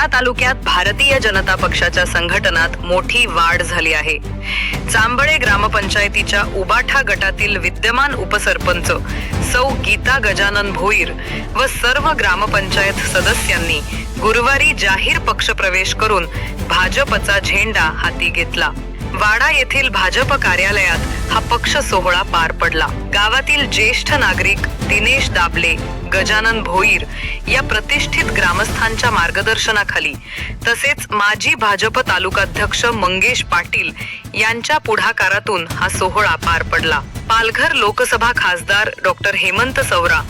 वाडा तालुक्यात भारतीय जनता पक्षाच्या संघटनात मोठी वाढ झाली आहे. चांबळे ग्रामपंचायतीच्या उबाठा गटातील विद्यमान उपसरपंच सौ गीता गजानन भोईर व सर्व ग्रामपंचायत सदस्यांनी गुरुवारी जाहीर पक्षप्रवेश करून भाजपचा झेंडा हाती घेतला. वाडा येथील भाजप कार्यालयात हा पक्ष सोहळा पार पडला. गावातील ज्येष्ठ नागरिक दिनेश दाबले गजानन भोईर या प्रतिष्ठित ग्रामस्थांच्या मार्गदर्शनाखाली तसेच माजी भाजप तालुकाध्यक्ष मंगेश पाटील यांच्या पुढाकारातून हा सोहळा पार पडला. पालघर लोकसभा खासदार डॉक्टर हेमंत सवरा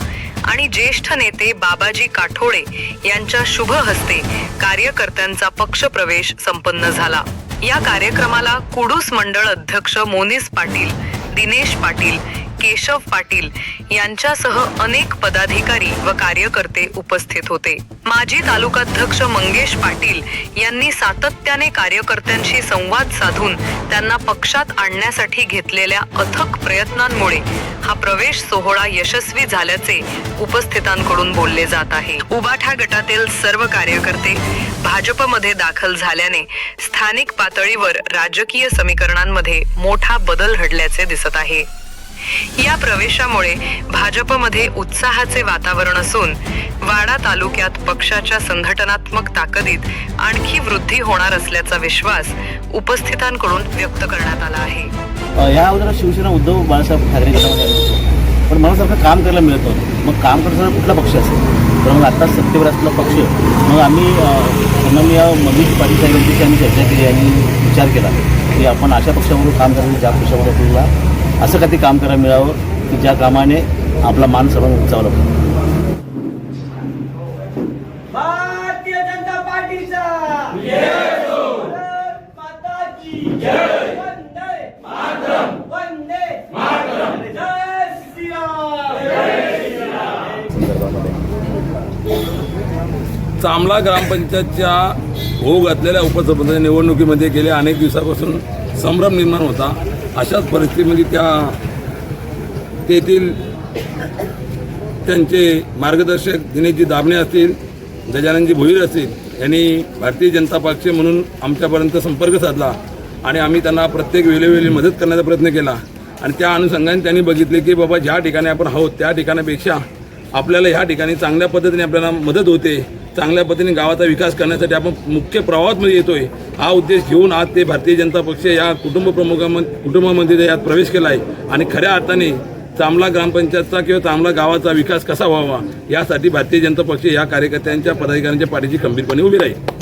आणि ज्येष्ठ नेते बाबाजी काठोळे यांच्या शुभ हस्ते कार्यकर्त्यांचा पक्षप्रवेश संपन्न झाला. या कार्यक्रमाला कुडूस मंडळ अध्यक्ष मोनिस पाटील दिनेश पाटील केशव पाटील यांच्यासह अनेक पदाधिकारी व कार्यकर्ते उपस्थित होते. माजी तालुकाध्यक्ष मंगेश पाटील यांनी सातत्याने कार्यकर्त्यांशी संवाद साधून त्यांना पक्षात आणण्यासाठी घेतलेल्या अथक प्रयत्नांमुळे हा प्रवेश सोहळा यशस्वी झाल्याचे उपस्थितांकडून बोलले जात आहे. उबाठा गटातील सर्व कार्यकर्ते भाजपमध्ये दाखल झाल्याने स्थानिक पातळीवर राजकीय समीकरणांमध्ये मोठा बदल घडल्याचे दिसत आहे. या प्रवेशामुळे भाजपमध्ये उत्साहाचे वातावरण असून वाडा तालुक्यात पक्षाच्या संघटनात्मक ताकदीत आणखी वृद्धी होणार असल्याचा विश्वास उपस्थितांकडून व्यक्त करण्यात आला आहे. या अगोदर शिवसेना उद्धव बाळासाहेब ठाकरे गटामध्ये पण मला सारखं काम करायला मिळत होतं मग काम करताना कुठला पक्ष असेल? तर मग आता सत्तेवर असला पक्ष मग आम्ही मी या मनीष पाटील साहेब आम्ही चर्चा केली आणि विचार केला की आपण अशा पक्षामध्ये काम करायचं ज्या पक्षामध्ये आपल्याला असं काही काम करायला मिळावं की ज्या कामाने आपला मान सर्वांना उंचावला पाहिजे. भारतीय जनता पार्टीचा! चांबला ग्रामपंचायतच्या होऊ घातलेल्या उपसरपंच निवडणुकीमध्ये गेल्या अनेक दिवसापासून संभ्रम निर्माण होता. अशाच परिस्थितीमध्ये त्या तेथील त्यांचे मार्गदर्शक दिनेशजी दाबणे असतील गजाननजी भोईर असतील यांनी भारतीय जनता पक्ष म्हणून आमच्यापर्यंत संपर्क साधला आणि आम्ही त्यांना प्रत्येक वेळोवेळी मदत करण्याचा प्रयत्न केला. आणि त्या अनुषंगाने त्यांनी बघितले की बाबा ज्या ठिकाणी आपण आहोत त्या ठिकाणापेक्षा आपल्याला ह्या ठिकाणी चांगल्या पद्धतीने आपल्याला मदत होते. चांगल्या पद्धतीने गावाचा विकास करण्यासाठी आपण मुख्य प्रवाहामध्ये येतोय. हा उद्देश घेऊन आज ते भारतीय जनता पक्ष या कुटुंब प्रमुखामध्ये कुटुंबामध्ये यात प्रवेश केला आहे आणि खऱ्या अर्थाने चांबला ग्रामपंचायतचा किंवा चांबला गावाचा विकास कसा व्हावा? यासाठी भारतीय जनता पक्ष या कार्यकर्त्यांच्या पदाधिकाऱ्यांच्या पाठीची खंबीरपणे उभी राहील.